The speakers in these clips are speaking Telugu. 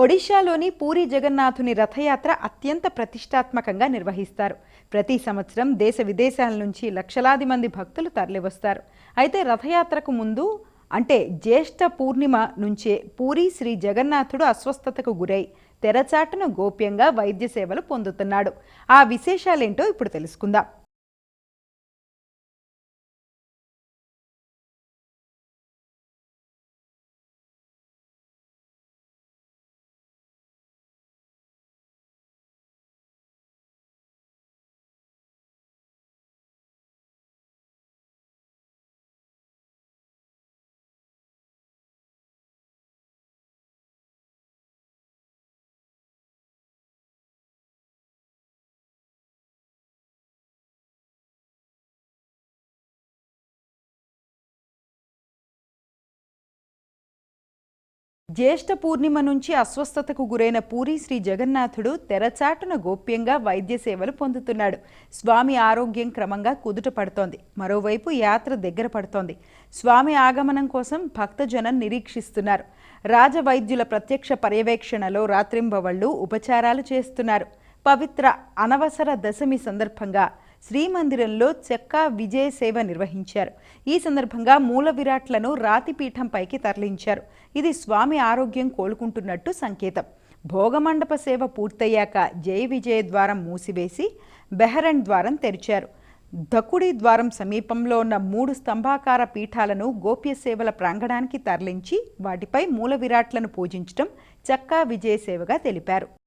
ఒడిశాలోని పూరి జగన్నాథుని రథయాత్ర అత్యంత ప్రతిష్టాత్మకంగా నిర్వహిస్తారు. ప్రతి సంవత్సరం దేశ విదేశాల నుంచి లక్షలాది మంది భక్తులు తరలివస్తారు. అయితే రథయాత్రకు ముందు అంటే జ్యేష్ఠ పూర్ణిమ నుంచే పూరి శ్రీ జగన్నాథుడు అస్వస్థతకు గురై తెరచాటును గోప్యంగా వైద్య సేవలు పొందుతున్నాడు. ఆ విశేషాలేంటో ఇప్పుడు తెలుసుకుందాం. జ్యేష్ఠ పూర్ణిమ నుంచి అస్వస్థతకు గురైన పూరి శ్రీ జగన్నాథుడు తెరచాటున గోప్యంగా వైద్య సేవలు పొందుతున్నాడు. స్వామి ఆరోగ్యం క్రమంగా కుదుట పడుతోంది. మరోవైపు యాత్ర దగ్గర పడుతోంది. స్వామి ఆగమనం కోసం భక్తజనం నిరీక్షిస్తున్నారు. రాజవైద్యుల ప్రత్యక్ష పర్యవేక్షణలో రాత్రింబవళ్ళు ఉపచారాలు చేస్తున్నారు. పవిత్ర అనవసర దశమి సందర్భంగా శ్రీమందిరంలో చెక్క విజయ సేవ నిర్వహించారు. ఈ సందర్భంగా మూల విరాట్లను రాతిపీఠంపైకి తరలించారు. ఇది స్వామి ఆరోగ్యం కోలుకుంటున్నట్టు సంకేతం. భోగమండప సేవ పూర్తయ్యాక జయ విజయ ద్వారం మూసివేసి బెహరన్ ద్వారం తెరిచారు. దకుడి ద్వారం సమీపంలో ఉన్న మూడు స్తంభాకార పీఠాలను గోప్య సేవల ప్రాంగణానికి తరలించి వాటిపై మూల విరాట్లను పూజించడం చక్కా విజయ సేవగా తెలిపారు.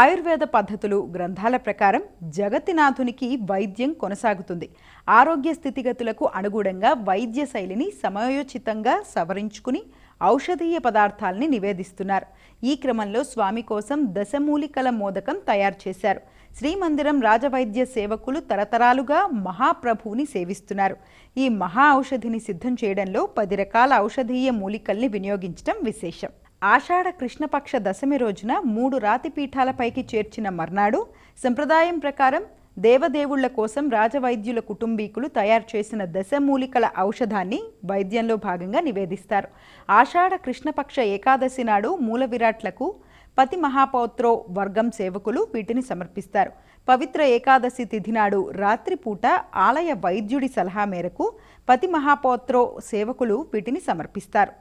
ఆయుర్వేద పద్ధతులు గ్రంథాల ప్రకారం జగతినాథునికి వైద్యం కొనసాగుతుంది. ఆరోగ్య స్థితిగతులకు అనుగుణంగా వైద్య శైలిని సమయోచితంగా సవరించుకుని ఔషధీయ పదార్థాలని నివేదిస్తున్నారు. ఈ క్రమంలో స్వామి కోసం దశమూలికల మోదకం తయారు చేశారు. శ్రీమందిరం రాజవైద్య సేవకులు తరతరాలుగా మహాప్రభువుని సేవిస్తున్నారు. ఈ మహా ఔషధిని సిద్ధం చేయడంలో పది రకాల ఔషధీయ మూలికల్ని వినియోగించడం విశేషం. ఆషాఢ కృష్ణపక్ష దశమి రోజున మూడు రాతి పీఠాలపైకి చేర్చిన మర్నాడు సంప్రదాయం ప్రకారం దేవదేవుళ్ళ కోసం రాజవైద్యుల కుటుంబీకులు తయారు చేసిన దశమూలికల ఔషధాన్ని వైద్యంలో భాగంగా నివేదిస్తారు. ఆషాఢ కృష్ణపక్ష ఏకాదశి నాడు మూల విరాట్లకు పతి మహాపౌత్రో వర్గం సేవకులు వీటిని సమర్పిస్తారు. పవిత్ర ఏకాదశి తిథి నాడు రాత్రిపూట ఆలయ వైద్యుడి సలహా మేరకు పతి మహాపౌత్రో సేవకులు వీటిని సమర్పిస్తారు.